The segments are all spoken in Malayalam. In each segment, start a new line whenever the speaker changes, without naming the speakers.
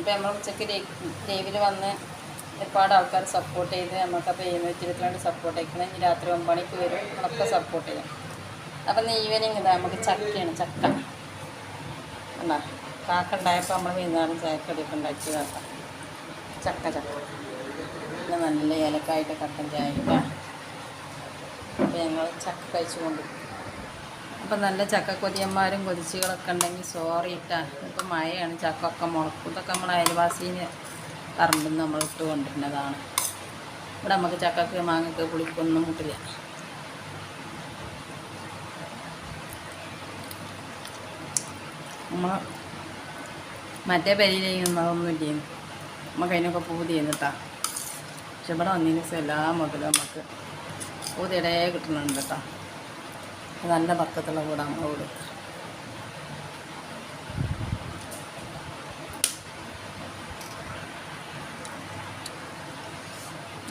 അപ്പോൾ നമ്മൾ ഉച്ചയ്ക്ക് ലൈവിൽ വന്ന് ഒരുപാട് ആൾക്കാർ സപ്പോർട്ട് ചെയ്ത് നമുക്കപ്പോൾ എഴുന്നൂറ്റി ഇരുപത്തിരണ്ട് സപ്പോർട്ട് അയക്കണം ഇനി രാത്രി ഒമ്പത് മണിക്ക് വരും. നമ്മളൊക്കെ സപ്പോർട്ട് ചെയ്യും. അപ്പം ഇന്ന് ഈവനിങ് ഇതാ നമുക്ക് ചക്കയാണ് ചക്ക. എന്നാ കാക്ക ഉണ്ടായപ്പോൾ നമ്മൾ വൈകുന്നേരം ചായക്കടിയൊക്കെ ഉണ്ടാക്കിയതാക്കാം ചക്ക ചക്ക. പിന്നെ നല്ല ഏലക്കായിട്ട് കട്ടൻ ചായ അപ്പോൾ ഞങ്ങൾ ചക്ക കഴിച്ചുകൊണ്ട് അപ്പം നല്ല ചക്ക കൊതിയന്മാരും കൊതിച്ചുകളൊക്കെ ഉണ്ടെങ്കിൽ സോറി ഇട്ടാ ഇപ്പം മഴയാണ് ചക്ക ഒക്കെ മുളക്കും. ഇതൊക്കെ നമ്മൾ അയൽവാസീന് പറമ്പിൽ നമ്മൾ ഇട്ട് കൊണ്ടിരുന്നതാണ്. ഇവിടെ നമുക്ക് ചക്കക്ക് മാങ്ങക്ക് പുളിക്കൊന്നും കിട്ടില്ല. നമ്മൾ മറ്റേ പരിയിലേക്കും അതൊന്നും ഇല്ല നമുക്ക് അതിനൊക്കെ പൂതി ചെയ്യുന്നിട്ടാ പക്ഷെ ഇവിടെ വന്നതിന് ശേഷം എല്ലാ മുതലും നമുക്ക് പൂതിയിടേ കിട്ടുന്നുണ്ട് കേട്ടോ നല്ല പക്കത്തുള്ള കൂടെ നമ്മൾ കൊടുക്കുക.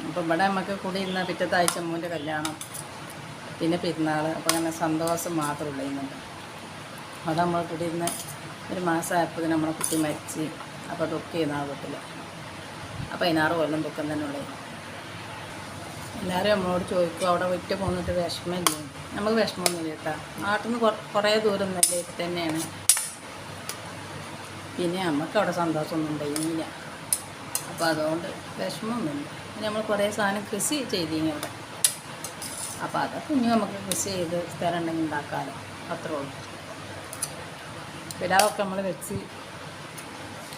അപ്പോൾ ഇവിടെ നമുക്ക് കൂടി ഇന്ന് പിറ്റത്തെ ആഴ്ച മൂന്റെ കല്യാണം പിന്നെ പെരുന്നാൾ അപ്പോൾ അങ്ങനെ സന്തോഷം മാത്രമേ ഇന്നുണ്ട് അവിടെ നമ്മൾ കൂടി ഇന്ന് ഒരു മാസമായപ്പോൾ നമ്മളെ കുട്ടി മരിച്ച് അപ്പോൾ ദുഃഖം ചെയ്യുന്ന ആ വീട്ടിൽ അപ്പോൾ അതിനാറ് കൊല്ലം ദുഃഖം തന്നെ ഉള്ളത് എല്ലാവരും നമ്മളോട് ചോദിക്കും അവിടെ വിറ്റ് പോന്നിട്ട് വിഷമമില്ലേ? നമുക്ക് വിഷമമൊന്നുമില്ല കേട്ടോ. നാട്ടിൽ നിന്ന് കുറേ ദൂരം നല്ല ഇത് തന്നെയാണ്. പിന്നെ നമുക്ക് അവിടെ സന്തോഷമൊന്നും ഉണ്ടായില്ല അപ്പോൾ അതുകൊണ്ട് വിഷമമൊന്നുമില്ല. പിന്നെ നമ്മൾ കുറേ സാധനം കൃഷി ചെയ്തിരുന്നു അവിടെ. അപ്പോൾ അതൊക്കെ ഇനി നമുക്ക് കൃഷി ചെയ്ത് സ്ഥലം ഉണ്ടെങ്കിൽ ഉണ്ടാക്കാമല്ലോ അത്രേ ഉള്ളൂ. പിലാവൊക്കെ നമ്മൾ വെച്ച്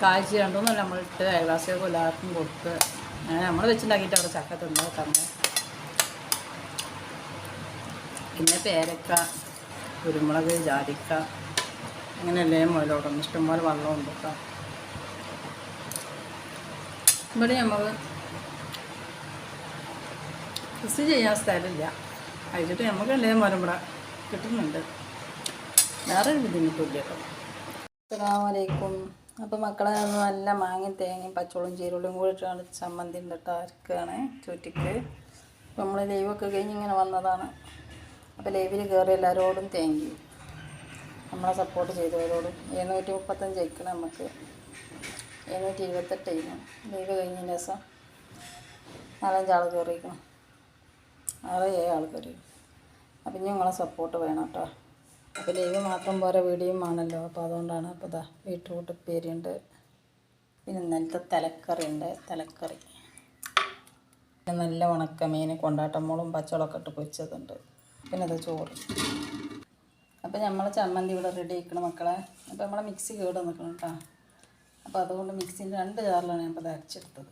കാഴ്ച രണ്ടൊന്നും നമ്മളിട്ട് അയൽവാസികൾക്കും എല്ലാവർക്കും കൊടുത്ത് അങ്ങനെ നമ്മൾ വെച്ചുണ്ടാക്കിയിട്ട് അവിടെ ചക്ക തന്നെ തന്നെ. പിന്നെ പേരക്ക കുരുമുളക് ജാതിക്ക അങ്ങനെയല്ലേ മുതലോടും ഇഷ്ടംപോലെ വെള്ളമുണ്ട് കേട്ടോ ഇവിടെ നമ്മൾ കൃഷി ചെയ്യാൻ സ്ഥലമില്ല. കഴിച്ചിട്ട് നമുക്കല്ലേ മരം ഇവിടെ കിട്ടുന്നുണ്ട്. വേറെ ബുദ്ധിമുട്ടില്ല കേട്ടോ അസ്സലാമലൈക്കും അപ്പോൾ മക്കളെ നല്ല മാങ്ങയും തേങ്ങയും പച്ചവളും ചീരുള്ളിയും കൂടി ഇട്ടാണ് ചമ്മന്തി ഉണ്ടിട്ട് അരക്കുകയാണ് ചുറ്റിക്ക്. അപ്പോൾ നമ്മൾ ലൈവൊക്കെ കഴിഞ്ഞ് ഇങ്ങനെ വന്നതാണ്. അപ്പോൾ ലൈവിൽ കയറി എല്ലാവരോടും താങ്ക് യു നമ്മളെ സപ്പോർട്ട് ചെയ്തവരോടും. എഴുന്നൂറ്റി മുപ്പത്തഞ്ച് അയക്കണം നമുക്ക് എഴുന്നൂറ്റി ഇരുപത്തെട്ട് അയക്കണം ലൈവ് കഴിഞ്ഞ ദിവസം നാലഞ്ചാൾ കയറിയിരിക്കണം ആറ് ഏഴ് ആൾ കയറി അപ്പം നിങ്ങളെ സപ്പോർട്ട് വേണം കേട്ടോ അപ്പോൾ ലൈവ് മാത്രം പോരാ വീഡിയോയും ആണല്ലോ അപ്പോൾ അതുകൊണ്ടാണ് അപ്പോൾ ഇതാ ബീട്രൂട്ട് ഉപ്പേരിയുണ്ട്. പിന്നെ ഇന്നലത്തെ തലക്കറി ഉണ്ട്. തലക്കറി. നല്ല ഉണക്കമീൻ കൊണ്ടാട്ടമുളും പച്ചവളമൊക്കെ ഇട്ട് പൊരിച്ചതുണ്ട്. പിന്നെ അത് ചോറ്. അപ്പോൾ നമ്മൾ ചമ്മന്തി ഇവിടെ റെഡി ആക്കണം മക്കളെ. അപ്പോൾ നമ്മളെ മിക്സി കേട് നിൽക്കണം കേട്ടോ അപ്പോൾ അതുകൊണ്ട് മിക്സിന്റെ രണ്ട് ജാറിലാണ് ഞാൻ ഇപ്പോൾ അരച്ചെടുത്തത്.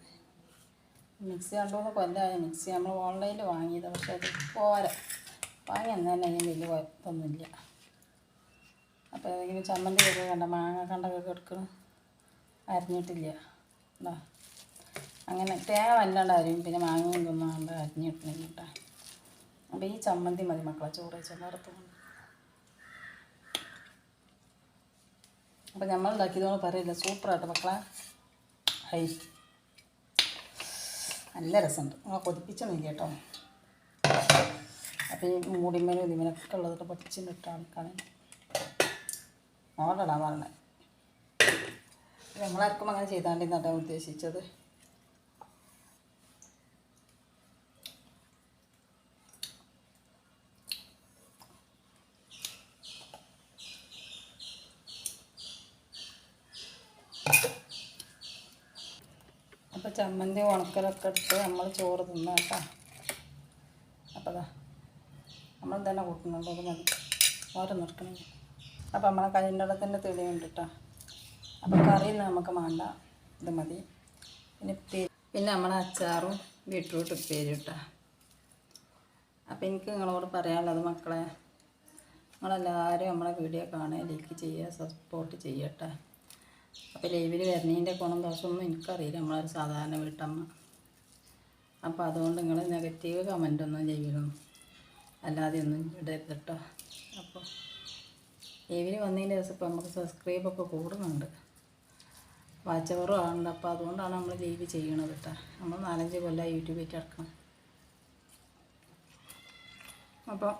മിക്സി രണ്ടുമൂന്ന് കൊല്ലമായ മിക്സി നമ്മൾ ഓൺലൈനിൽ വാങ്ങിയത്. പക്ഷേ അത് പോരാ. വാങ്ങി തന്നെ അതിന് വലിയ കുഴപ്പമൊന്നുമില്ല അപ്പോൾ ഇങ്ങനെ ചമ്മന്തി കേട്ട് കണ്ട മാങ്ങ കണ്ടൊക്കെ എടുക്കണം. അരിഞ്ഞിട്ടില്ല. ഉണ്ടോ അങ്ങനെ തേങ്ങ വല്ലാണ്ട് അരിയും പിന്നെ മാങ്ങയും തിന്നാണ്ട് അരിഞ്ഞിട്ടില്ല കേട്ടോ അപ്പോൾ ഈ ചമ്മന്തി മതി മക്കളെ. ചോറ് വെച്ചാൽ വറുത്തുകൊണ്ട് അപ്പോൾ നമ്മൾ ഉണ്ടാക്കിയതുകൊണ്ട് പറയില്ല സൂപ്പറായിട്ട് മക്കളെ. ഹൈ. നല്ല രസമുണ്ട്. നമ്മൾ കൊതിപ്പിച്ചൊന്നുമില്ല കേട്ടോ. അപ്പോൾ ഈ മൂടിമേലും ഇതിമേലൊക്കെ ഉള്ളതൊക്കെ പൊട്ടിച്ചിട്ട് ആൾക്കാണ് ഓടടാ പറഞ്ഞത് നമ്മളാർക്കും അങ്ങനെ ചെയ്താണ്ടിന്നാട്ടാ ഉദ്ദേശിച്ചത്. അപ്പോൾ ചമ്മന്തി ഉണക്കലൊക്കെ എടുത്ത് നമ്മൾ ചോറ് തിന്ന കേട്ടോ. അപ്പോൾ അതാ നമ്മൾ തന്നെ കൂട്ടുന്നുണ്ട് അത് മതി ഓരോ നിർക്കണമെങ്കിൽ അപ്പോൾ നമ്മളെ തന്നെ തെളിയുണ്ട് കേട്ടോ. അപ്പോൾ കറിയൊന്നും നമുക്ക് വേണ്ട ഇത് മതി. പിന്നെ പിന്നെ നമ്മളെ അച്ചാറും ബീട്രൂട്ട് ഉപ്പേരി കേട്ടോ. അപ്പോൾ എനിക്ക് നിങ്ങളോട് പറയാനുള്ളത് മക്കളെ നിങ്ങളെല്ലാവരും നമ്മളെ വീഡിയോ കാണുക ലൈക്ക് ചെയ്യുക സപ്പോർട്ട് ചെയ്യട്ടെ അപ്പോൾ ലൈവിൽ വരുന്നതിന്റെ ഗുണം ദോഷമൊന്നും എനിക്കറിയില്ല. നമ്മളൊരു സാധാരണ വീട്ടമ്മ. അപ്പോൾ അതുകൊണ്ട് നിങ്ങൾ നെഗറ്റീവ് കമന്റ് ഒന്നും ചെയ്യണം അല്ലാതെ ഒന്നും ഇടരുത് അപ്പോൾ ലൈവിൽ വന്നതിന്റെ ദിവസം ഇപ്പോൾ നമുക്ക് സബ്സ്ക്രൈബ് ഒക്കെ കൂടുന്നുണ്ട്. വാച്ച് അവറും ആണുണ്ട് അപ്പോൾ അതുകൊണ്ടാണ് നമ്മൾ ലൈവ് ചെയ്യണത് കേട്ടോ നമ്മൾ നാലഞ്ച് കൊല്ലം യൂട്യൂബിൽ കിടക്കണം. അപ്പോൾ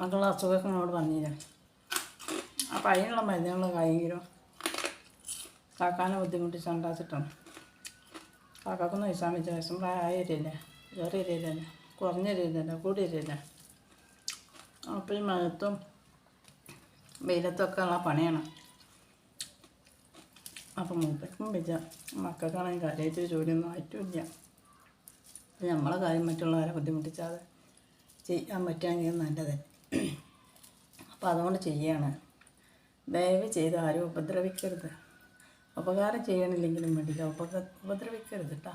മക്കളുടെ അസുഖങ്ങളോട് പറഞ്ഞില്ല? അപ്പോൾ അതിനുള്ള മരുന്നുകൾ കഴിയെങ്കിലും കാക്കാനെ ബുദ്ധിമുട്ടി ഉണ്ടാച്ചിട്ടാണ്. കാക്കാക്കൊന്നും കഴിച്ചാൽ വെച്ച വയസ്സും പ്രായരില്ല ചെറിയ രീതിയല്ല കുറഞ്ഞ രീതിയല്ല കൂടിയ രീതിയല്ല അപ്പോൾ ഈ മഴത്തും വെയിലത്തൊക്കെ ഉള്ള പണിയാണ്. അപ്പം മൂപ്പയ്ക്കും വെച്ച മക്കൾക്കാണെങ്കിൽ കാര്യമായിട്ട് ജോലിയൊന്നും ആയിട്ടുമില്ല അപ്പം നമ്മളെ കാര്യം മറ്റുള്ളവരെ ബുദ്ധിമുട്ടിച്ചാതെ ചെയ്യാൻ പറ്റുകയാണെങ്കിൽ നല്ലത്. അപ്പം അതുകൊണ്ട് ചെയ്യാണ്. ദയവ് ചെയ്ത് ആരും ഉപദ്രവിക്കരുത്. ഉപകാരം ചെയ്യണില്ലെങ്കിലും വേണ്ടില്ല ഉപക ഉപദ്രവിക്കരുത് കേട്ടോ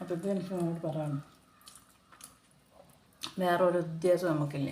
അപ്പം ഇത് എനിക്ക് നിങ്ങളോട് പറയണം വേറൊരു ഉദ്ദേശം നമുക്കില്ല.